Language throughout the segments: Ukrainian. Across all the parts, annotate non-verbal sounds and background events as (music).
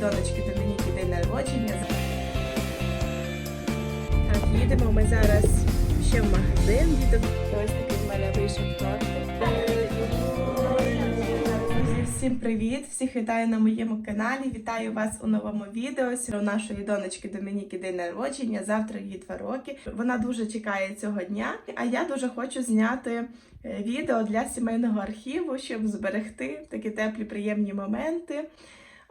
донечки Домініки день народження. Так, їдемо ми зараз ще в магазин. Діток ось такий в мене вийшов тортик. Всім привіт! Всіх вітаю на моєму каналі. Вітаю вас у новому відео. У нашої донечки Домініки день народження. Завтра їй два роки. Вона дуже чекає цього дня. А я дуже хочу зняти е, відео для сімейного архіву, щоб зберегти такі теплі, приємні моменти.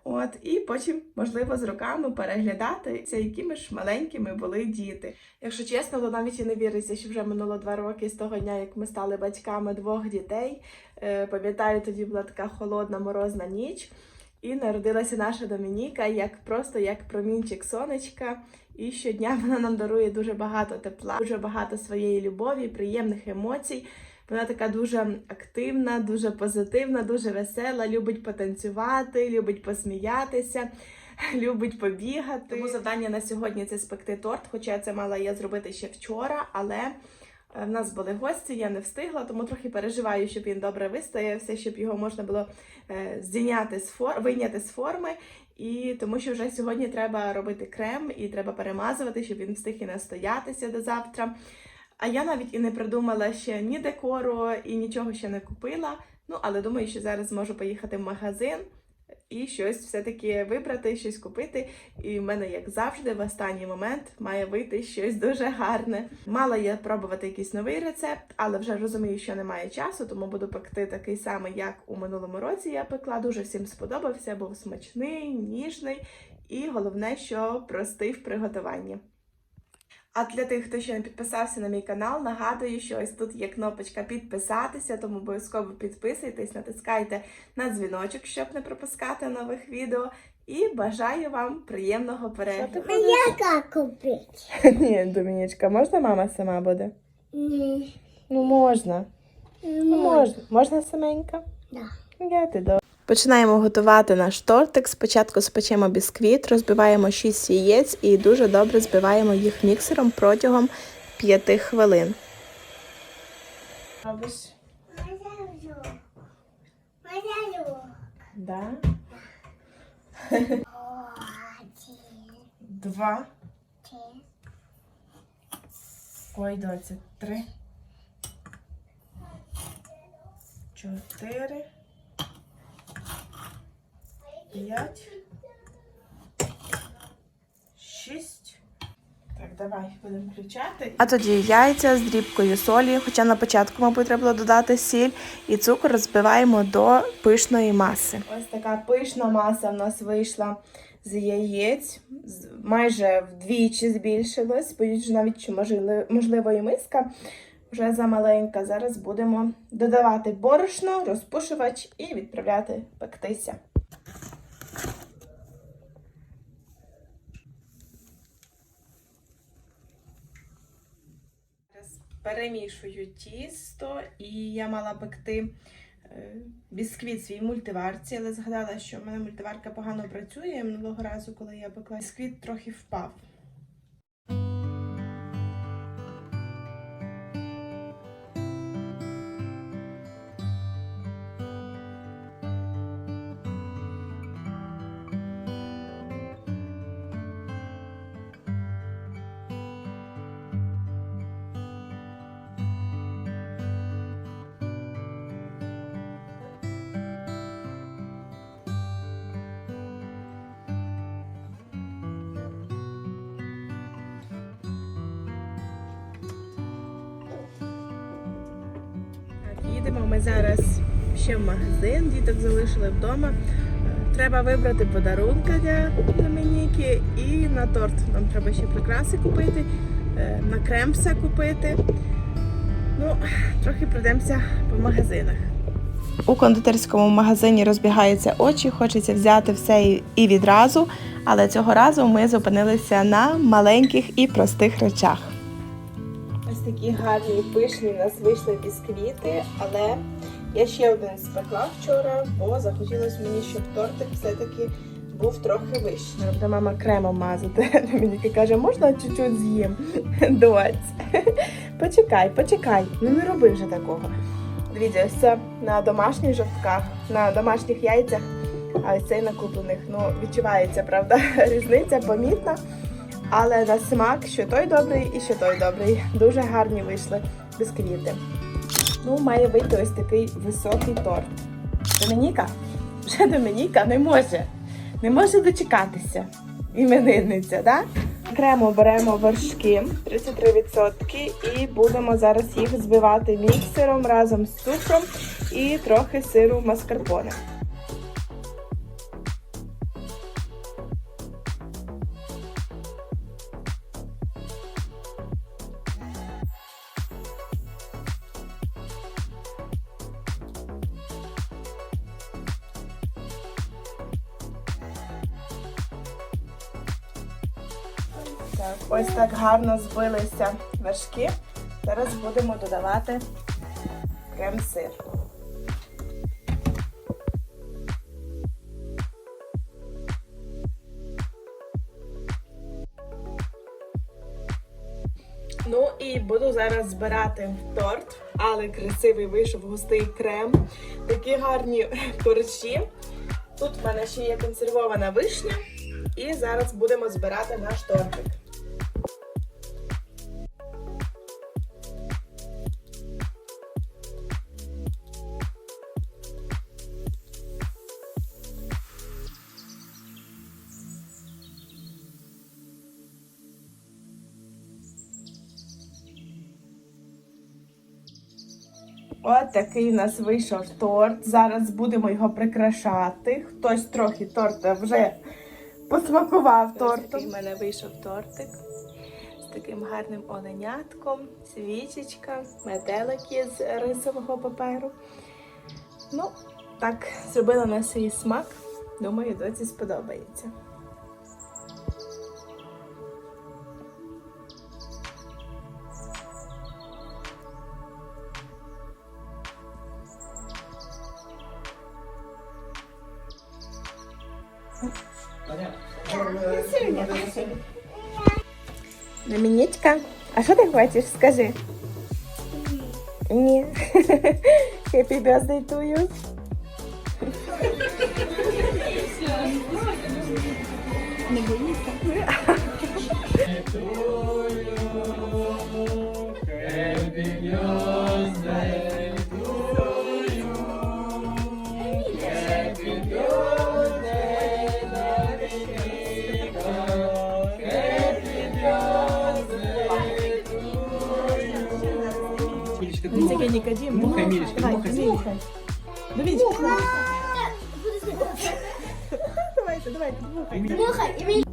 От, і потім, можливо, з роками переглядати, це якими ж маленькими були діти. Якщо чесно, то навіть і не віриться, що вже минуло два роки з того дня, як ми стали батьками двох дітей. Е, Пам'ятаю, тоді була така холодна морозна ніч, і народилася наша Домініка як просто як промінчик сонечка. І щодня (laughs) вона нам дарує дуже багато тепла, дуже багато своєї любові, приємних емоцій. Вона така дуже активна, дуже позитивна, дуже весела, любить потанцювати, любить посміятися, (laughs) любить побігати. Тому завдання на сьогодні це спекти торт, хоча це мала я зробити ще вчора, але е, в нас були гості, я не встигла, тому трохи переживаю, щоб він добре вистоявся, щоб його можна було е, зняти з фор... вийняти з форми. І тому що вже сьогодні треба робити крем і треба перемазувати, щоб він встиг і настоятися до завтра. А я навіть і не придумала ще ні декору, і нічого ще не купила. Ну, але думаю, що зараз зможу поїхати в магазин і щось все-таки вибрати, щось купити. І в мене, як завжди, в останній момент має вийти щось дуже гарне. Мала я пробувати якийсь новий рецепт, але вже розумію, що немає часу, тому буду пекти такий самий, як у минулому році я пекла. Дуже всім сподобався, був смачний, ніжний і головне, що простий в приготуванні. А для тих, хто ще не підписався на мій канал, нагадую, що ось тут є кнопочка підписатися, тому обов'язково підписуйтесь, натискайте на дзвіночок, щоб не пропускати нових відео. І бажаю вам приємного перегляду. А я как? (laughs) Ні, Домінічка, можна мама сама буде? Не, Ну можна. не можна. Можна саменька? Да. Я ти до. Починаємо готувати наш тортик. Спочатку спечемо бісквіт, розбиваємо 6 яєць і дуже добре збиваємо їх міксером протягом 5 хвилин. Мазалю. Да. Два. Ой, доці. Три. Чотири. П'ять. Шість. Так, давай будемо включати. А тоді яйця з дрібкою солі, хоча на початку, мабуть, треба було додати сіль і цукор розбиваємо до пишної маси. Ось така пишна маса в нас вийшла з яєць, майже вдвічі збільшилось. Боюсь, навіть що можливо і миска вже замаленька. Зараз будемо додавати борошно, розпушувач і відправляти пектися. Зараз перемішую тісто, і я мала пекти е, бісквіт свій мультиварці, але згадала, що в мене мультиварка погано працює минулого разу, коли я пекла. Бісквіт трохи впав. Так, ми зараз ще в магазин, діток залишили вдома. Е, Треба вибрати подарунки для Домініки і на торт. Нам треба ще прикраси купити, е, на крем все купити. Ну, трохи пройдемося по магазинах. У кондитерському магазині розбігаються очі, хочеться взяти все і відразу, але цього разу ми зупинилися на маленьких і простих речах. Такі гарні пишні у нас вийшли бісквіти, але я ще один спекла вчора, бо захотілося мені, щоб тортик все-таки був трохи вищий. Треба мама кремом мазати. (laughs) Мені каже, можна чуть-чуть з'їм? (laughs) Доць. (laughs) Почекай, почекай, ну не роби вже такого. Дивіться, ось це на домашніх жовтках, на домашніх яйцях а ось цей на куплених. Ну, відчувається, правда, різниця помітна. Але на смак, що той добрий і що той добрий. Дуже гарні вийшли бісквіти. Ну, має вийти ось такий високий торт. Домініка? Вже Домініка не може. Не може дочекатися. Іменинниця, так? Окремо беремо вершки 33% і будемо зараз їх збивати міксером разом з цукром і трохи сиру маскарпоне. Так, ось так гарно збилися вершки. Зараз будемо додавати крем-сир. Ну і буду зараз збирати торт, але красивий вийшов густий крем. Такі гарні коржі. Тут в мене ще є консервована вишня. І зараз будемо збирати наш тортик. От такий у нас вийшов торт. Зараз будемо його прикрашати. Хтось трохи торта вже посмакував тортом. В мене вийшов тортик з таким гарним оленятком, свічечка, метелики з рисового паперу. Ну, так, зробила на свій смак. Думаю, доці сподобається. Домінічка, а що ти хочеш? Скажи. Ні. Happy birthday to you. Не (laughs) боїться. Милечка, ты Тільки Никодим. Мухай, Мілечка, Давай, мухай. мухай. Домінічка. Давайте, давайте, мухай. Мухай, Еміль.